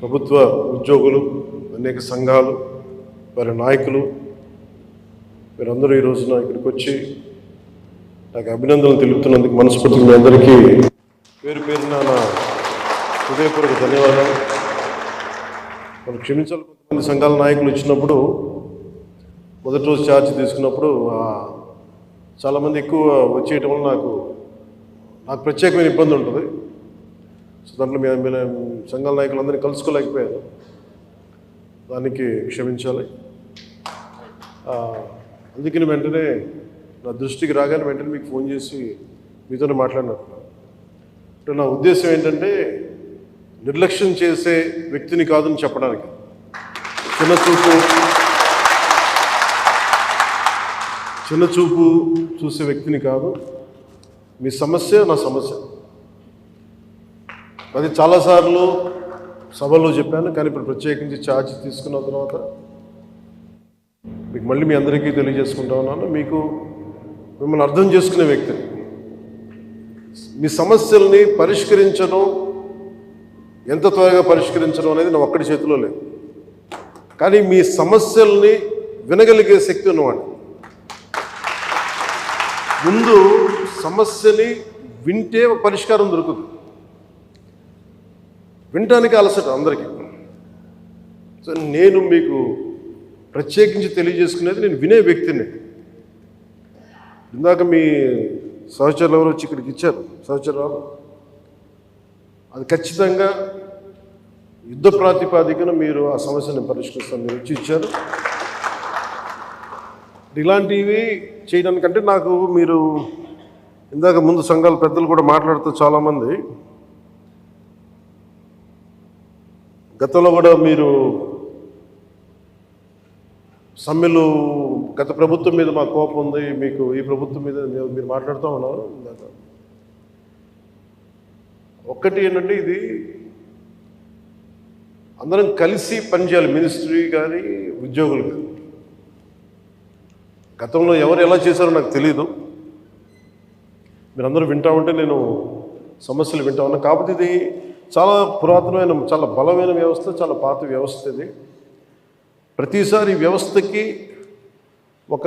ప్రభుత్వ ఉద్యోగులు అనేక సంఘాలు వారి నాయకులు మీరందరూ ఈ రోజున ఇక్కడికి వచ్చి నాకు అభినందనలు తెలుపుతున్నందుకు మనస్ఫూర్తిగా మీ అందరికీ పేరు పేరున నా హృదయపూర్వక ధన్యవాదాలు. మనం క్షమించాలి కొంతమంది సంఘాల నాయకులు ఇచ్చినప్పుడు మొదటి రోజు ఛార్జ్ తీసుకున్నప్పుడు చాలామంది ఎక్కువ వచ్చేయటం వల్ల నాకు నాకు ప్రత్యేకమైన ఇబ్బంది ఉంటుంది. సో దాంట్లో మీ మీ సంఘాల నాయకులందరినీ కలుసుకోలేకపోయాను. దానికి క్షమించాలి. అందుకని వెంటనే నా దృష్టికి రాగానే వెంటనే మీకు ఫోన్ చేసి మీతోనే మాట్లాడినట్టు అంటే నా ఉద్దేశం ఏంటంటే నిర్లక్ష్యం చేసే వ్యక్తిని కాదని చెప్పడానికి. చిన్న చూపు చిన్న చూపు చూసే వ్యక్తిని కాదు. మీ సమస్య నా సమస్య. అది చాలాసార్లు సభలో చెప్పాను కానీ ఇప్పుడు ప్రత్యేకించి ఛార్జ్ తీసుకున్న తర్వాత మీకు మళ్ళీ మీ అందరికీ తెలియజేసుకుంటా ఉన్నాను. మీకు మిమ్మల్ని అర్థం చేసుకునే వ్యక్తిని మీ సమస్యల్ని పరిష్కరించడం ఎంత త్వరగా పరిష్కరించడం అనేది నా ఒక్కడి చేతిలో లేదు. కానీ మీ సమస్యల్ని వినగలిగే శక్తి ఉన్నవాడు ముందు సమస్యని వింటే పరిష్కారం దొరుకుతుంది. వినటానికి అలసట అందరికీ. సో నేను మీకు ప్రత్యేకించి తెలియజేసుకునేది నేను వినే వ్యక్తిని. ఇందాక మీ సహచరులు ఎవరు వచ్చి ఇక్కడికి ఇచ్చారు. సహచరాలు అది ఖచ్చితంగా యుద్ధ ప్రాతిపాదికన మీరు ఆ సమస్యను పరిష్కరిస్తాను మీరు వచ్చి ఇచ్చారు. ఇలాంటివి చేయడానికంటే నాకు మీరు ఇందాక ముందు సంఘాల పెద్దలు కూడా మాట్లాడుతూ చాలామంది గతంలో కూడా మీరు సమ్మెలు గత ప్రభుత్వం మీద మా కోపం ఉంది మీకు ఈ ప్రభుత్వం మీద మీరు- మీరు మాట్లాడుతూ ఉన్నారు ఇందాక ఒక్కటి ఏంటంటే ఇది అందరం కలిసి పనిచేయాలి మినిస్ట్రీ కానీ ఉద్యోగులు కానీ. గతంలో ఎవరు ఎలా చేశారో నాకు తెలియదు మీరందరూ వింటా ఉంటే నేను సమస్యలు వింటా ఉన్నా. కాకపోతే ఇది చాలా పురాతనమైన చాలా బలమైన వ్యవస్థ చాలా పాత వ్యవస్థ ఇది. ప్రతిసారి వ్యవస్థకి ఒక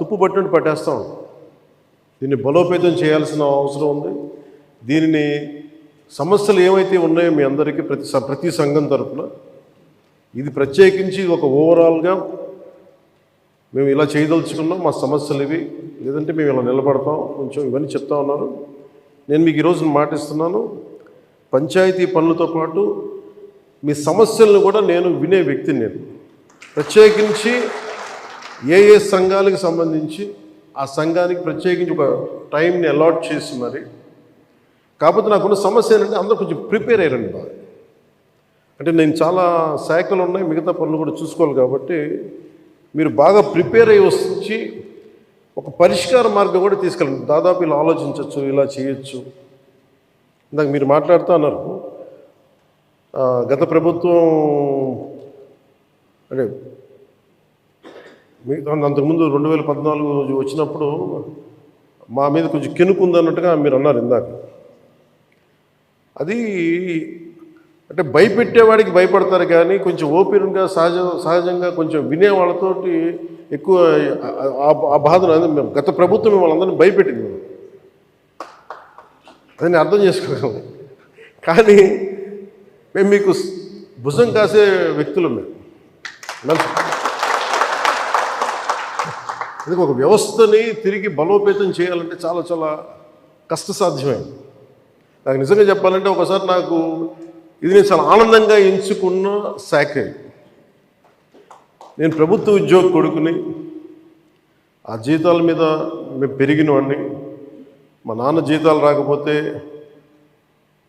తుప్పు పట్టినట్టు పట్టేస్తాం. దీన్ని బలోపేతం చేయాల్సిన అవసరం ఉంది. దీనిని సమస్యలు ఏమైతే ఉన్నాయో మీ అందరికీ ప్రతి స- ప్రతి సంఘం తరపున ఇది ప్రత్యేకించి ఒక ఓవరాల్గా మేము ఇలా చేయదలుచుకున్నాం. మా సమస్యలు ఇవి. లేదంటే మేము ఇలా నిలబడతాం. కొంచెం ఇవన్నీ చెప్తా ఉన్నారు. నేను మీకు ఈరోజు మాటిస్తున్నాను. పంచాయతీ పనులతో పాటు మీ సమస్యలను కూడా నేను వినే వ్యక్తిని నేను. ప్రత్యేకించి ఏ ఏ సంఘాలకు సంబంధించి ఆ సంఘానికి ప్రత్యేకించి ఒక టైంని అలాట్ చేసి మరి కాకపోతే నాకున్న సమస్య ఏంటంటే అందరూ కొంచెం ప్రిపేర్ అయ్యారండి బాగా. అంటే నేను చాలా శాఖలు ఉన్నాయి మిగతా పనులు కూడా చూసుకోవాలి కాబట్టి మీరు బాగా ప్రిపేర్ అయ్యి వచ్చి ఒక పరిష్కార మార్గం కూడా తీసుకెళ్ళండి. దాదాపు ఇలా ఆలోచించవచ్చు ఇలా చేయొచ్చు. ఇందాక మీరు మాట్లాడుతూ అన్నారు. గత ప్రభుత్వం అంటే మిగతా అంతకుముందు రెండు వేల పద్నాలుగు రోజు వచ్చినప్పుడు మా మీద కొంచెం కెనుకుందన్నట్టుగా మీరు అన్నారు ఇందాక. అది అంటే భయపెట్టేవాడికి భయపడతారు కానీ కొంచెం ఓపెన్గా సహజ సహజంగా కొంచెం వినే వాళ్ళతోటి ఎక్కువ ఆ- బాధను మేము గత ప్రభుత్వం మిమ్మల్ని అందరినీ భయపెట్టింది. మేము అది నేను అర్థం చేసుకోగలను కానీ మేము మీకు భుజం కాసే వ్యక్తులు మేము. ఇది ఒక వ్యవస్థని తిరిగి బలోపేతం చేయాలంటే చాలా చాలా కష్టసాధ్యమైంది నాకు నిజంగా చెప్పాలంటే ఒకసారి నాకు ఇది నేను చాలా ఆనందంగా ఎంచుకున్న శాఖ. నేను ప్రభుత్వ ఉద్యోగ కొడుకుని ఆ జీతాల మీద మేము పెరిగిన వాడిని మా నాన్న జీతాలు రాకపోతే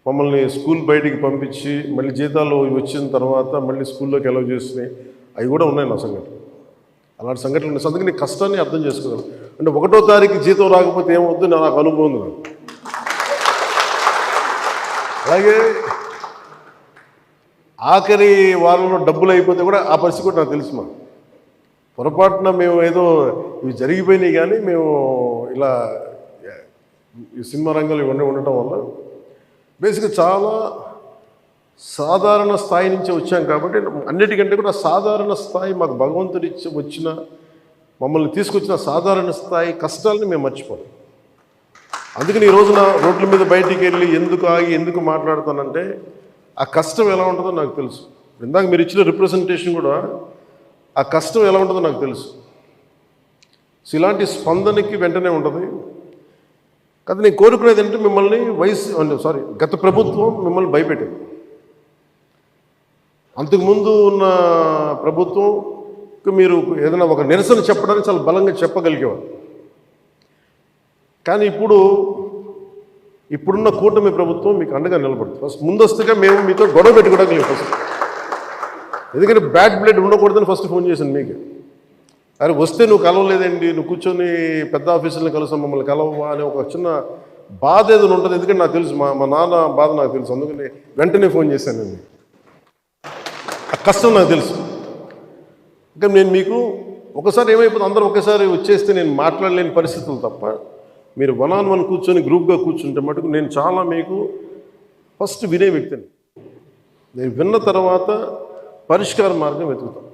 మమ్మల్ని స్కూల్ బయటికి పంపించి మళ్ళీ జీతాలు వచ్చిన తర్వాత మళ్ళీ స్కూల్లోకి ఎలవ్ చేసినాయి. అవి కూడా ఉన్నాయి నా సంఘటన అలాంటి సంఘటనలు ఉన్నాయి. అందుకే నీ కష్టాన్ని అర్థం చేసుకున్నాను. అంటే ఒకటో తారీఖు జీతం రాకపోతే ఏమవుతుంది నాకు అనుభవం ఉంది అలాగే ఆఖరి వారంలో డబ్బులు అయిపోతే కూడా ఆ పరిస్థితి కూడా నాకు తెలుసు మా పొరపాటున మేము ఏదో ఇవి జరిగిపోయినాయి కానీ మేము ఇలా ఈ సినిమా రంగంలో ఇవన్నీ ఉండటం వల్ల బేసిక్గా చాలా సాధారణ స్థాయి నుంచి వచ్చాం కాబట్టి అన్నిటికంటే కూడా సాధారణ స్థాయి మాకు భగవంతుడి వచ్చిన మమ్మల్ని తీసుకొచ్చిన సాధారణ స్థాయి కష్టాలని మేము మర్చిపోం అందుకని ఈ రోజున రోడ్ల మీద బయటికి వెళ్ళి ఎందుకు ఆగి ఎందుకు మాట్లాడుతానంటే ఆ కష్టం ఎలా ఉంటుందో నాకు తెలుసు. ఇందాక మీరు ఇచ్చిన రిప్రజెంటేషన్ కూడా ఆ కష్టం ఎలా ఉంటుందో నాకు తెలుసు. సో ఇలాంటి స్పందనకి వెంటనే ఉంటుంది. కదా నేను కోరుకునేది ఏంటంటే మిమ్మల్ని వయసు సారీ గత ప్రభుత్వం మిమ్మల్ని భయపెట్టింది. అంతకుముందు ఉన్న ప్రభుత్వం మీరు ఏదైనా ఒక నిరసన చెప్పడానికి చాలా బలంగా చెప్పగలిగేవారు. కానీ ఇప్పుడు ఇప్పుడున్న కూటమి ప్రభుత్వం మీకు అండగా నిలబడుతుంది. ఫస్ట్ ముందస్తుగా మేము మీతో గొడవ పెట్టుకోవడానికి ఫస్ట్. ఎందుకంటే బ్యాడ్ బ్లడ్ ఉండకూడదని ఫస్ట్ ఫోన్ చేశాను మీకు. అరే వస్తే నువ్వు కలవలేదండి నువ్వు కూర్చొని పెద్ద ఆఫీసులను కలుస్తాం మమ్మల్ని కలవవా అని ఒక చిన్న బాధ ఏదైనా ఉంటుంది. ఎందుకంటే నాకు తెలుసు మా మా నాన్న బాధ నాకు తెలుసు. అందుకని వెంటనే ఫోన్ చేశాను నేను. ఆ కష్టం నాకు తెలుసు. ఇంకా నేను మీకు ఒకసారి ఏమైపోతుంది అందరూ ఒకసారి వచ్చేస్తే నేను మాట్లాడలేని పరిస్థితులు తప్ప మీరు వన్ ఆన్ వన్ కూర్చొని గ్రూప్గా కూర్చుంటే మటుకు నేను చాలా మీకు ఫస్ట్ వినే వ్యక్తిని. నేను విన్న తర్వాత పరిష్కార మార్గం వెతుకుతాను.